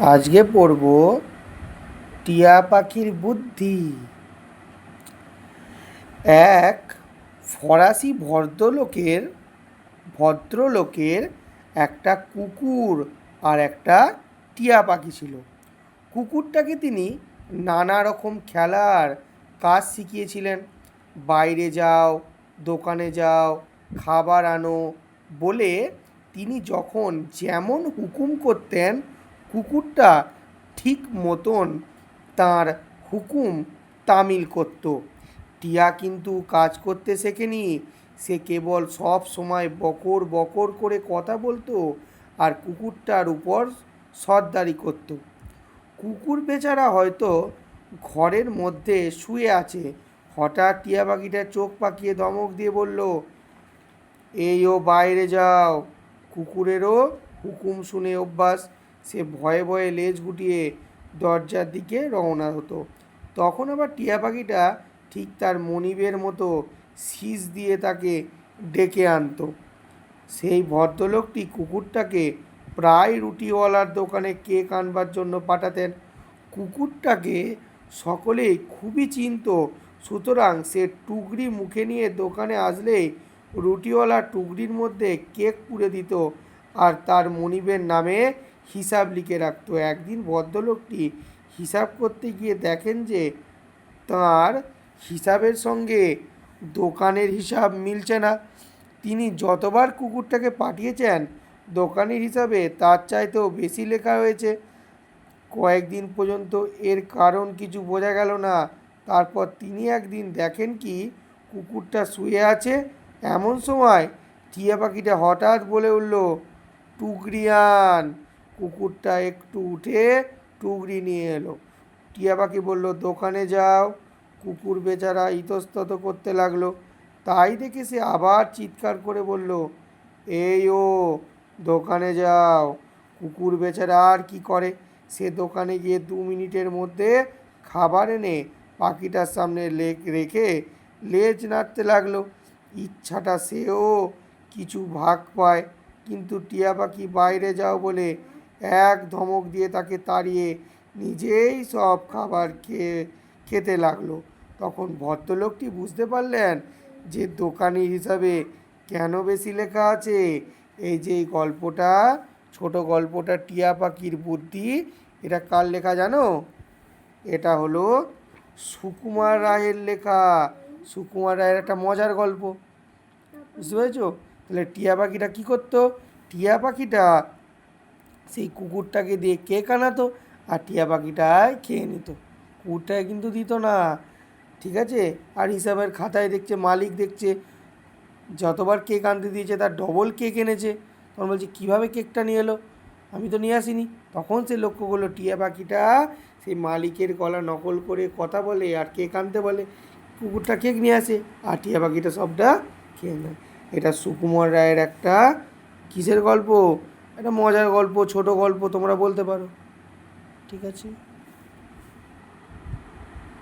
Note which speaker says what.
Speaker 1: আজকে পড়ব টিয়া পাখির বুদ্ধি। এক, ফরাসি ভদ্রলোকের ভদ্রলোকের একটা কুকুর আর একটা টিয়া পাখি ছিল। কুকুরটাকে তিনি নানা রকম খেলার কাজ শিখিয়েছিলেন। বাইরে যাও, দোকানে যাও, খাবার আনো বলে তিনি যখন যেমন হুকুম করতেন কুকুরটা ঠিক মতন তার হুকুম তামিল করত। টিয়া কিন্তু কাজ করতে শেখেনি। সে কেবল সব সময় বকর বকর করে কথা বলতো আর কুকুরটার উপর সর্দারি করতো। কুকুর বেচারা হয়তো ঘরের মধ্যে শুয়ে আছে। হঠাৎ টিয়া পাখিটা চোখ পাকিয়ে ধমক দিয়ে বলল, এই ও বাইরে যাও। কুকুরেরও হুকুম শুনে অভ্যাস সে ভয়ে ভয়ে লেজ গুটিয়ে দরজার দিকে রওনা হতো। তখন আবার টিয়া পাখিটা ঠিক তার মনিবের মতো শীষ দিয়ে তাকে ডেকে আনতো। সেই ভদ্রলোকটি কুকুরটাকে প্রায় রুটিওয়ালার দোকানে কেক আনবার জন্য পাঠাতেন। কুকুরটাকে সকলেই খুবই চিনত, সুতরাং সে টুকরি মুখে নিয়ে দোকানে আসলেই রুটিওয়ালা টুকরির মধ্যে কেক পুড়ে দিত আর তার মনিবের নামে হিসাব লিখে রাখতো। একদিন ভদ্রলোকটি হিসাব করতে গিয়ে দেখেন যে তার হিসাবের সঙ্গে দোকানের হিসাব মিলছে না। তিনি যতবার কুকুরটাকে পাঠিয়েছেন, দোকানের হিসাবে তার চাইতেও বেশি লেখা হয়েছে। কয়েকদিন পর্যন্ত এর কারণ কিছু বোঝা গেল না। তারপর তিনি একদিন দেখেন কি, কুকুরটা শুয়ে আছে। এমন সময় টিয়া পাখিটা হঠাৎ বলে উঠল, টুকরিয়ান কুকুরটা একটু উঠে টুকরি নিয়ে এলো। টিয়া পাখি বলল, দোকানে যাও। কুকুর বেচারা ইতস্তত করতে লাগল। তাই দেখে সে আবার চিৎকার করে বলল, এই ও, দোকানে যাও। কুকুর বেচারা আর কি করে? সে দোকানে গিয়ে দু মিনিটের মধ্যে খাবার এনে পাখিটার সামনে রেখে লেজ নাড়তে লাগল। ইচ্ছাটা সেও কিছু ভাগ পায়, কিন্তু টিয়া পাখি বাইরে যাও বলে এক ধমক দিয়ে তাকে তাড়িয়ে নিজেই সব খাবার খেয়ে, খেতে লাগল। তখন ভদ্রলোকটি বুঝতে পারলেন যে দোকানি হিসাবে কেন বেশি লেখা আছে। এই যে এই গল্পটা, ছোট গল্পটা, টিয়া পাখির বুদ্ধি, এটা কার লেখা জানো? এটা হলো সুকুমার রায়ের লেখা। সুকুমার রায়ের একটা মজার গল্প। বুঝতে পেরেছ? তাহলে টিয়া পাখিটা কী করতো? টিয়া পাখিটা সেই কুকুরটাকে দিয়ে কেক আনাতো আর টিয়া পাখিটায় খেয়ে নিত। কুকুরটায় কিন্তু দিত না। ঠিক আছে? আর হিসাবের খাতায় দেখছে, মালিক দেখছে, যতবার কেক আনতে দিয়েছে তার ডবল কেক এনেছে। তখন বলছে, কীভাবে কেকটা নিয়ে এলো? আমি তো নিয়ে আসিনি। তখন সে লক্ষ্য করল, টিয়া পাখিটা সেই মালিকের গলা নকল করে কথা বলে আর কেক আনতে বলে। কুকুরটা কেক নিয়ে আসে আর টিয়া পাখিটা সবটা খেয়ে নেয়। এটা সুকুমার রায়ের একটা কিসের গল্প? একটা মজার গল্প ছোট গল্প তোমরা বলতে পারো। ঠিক আছে?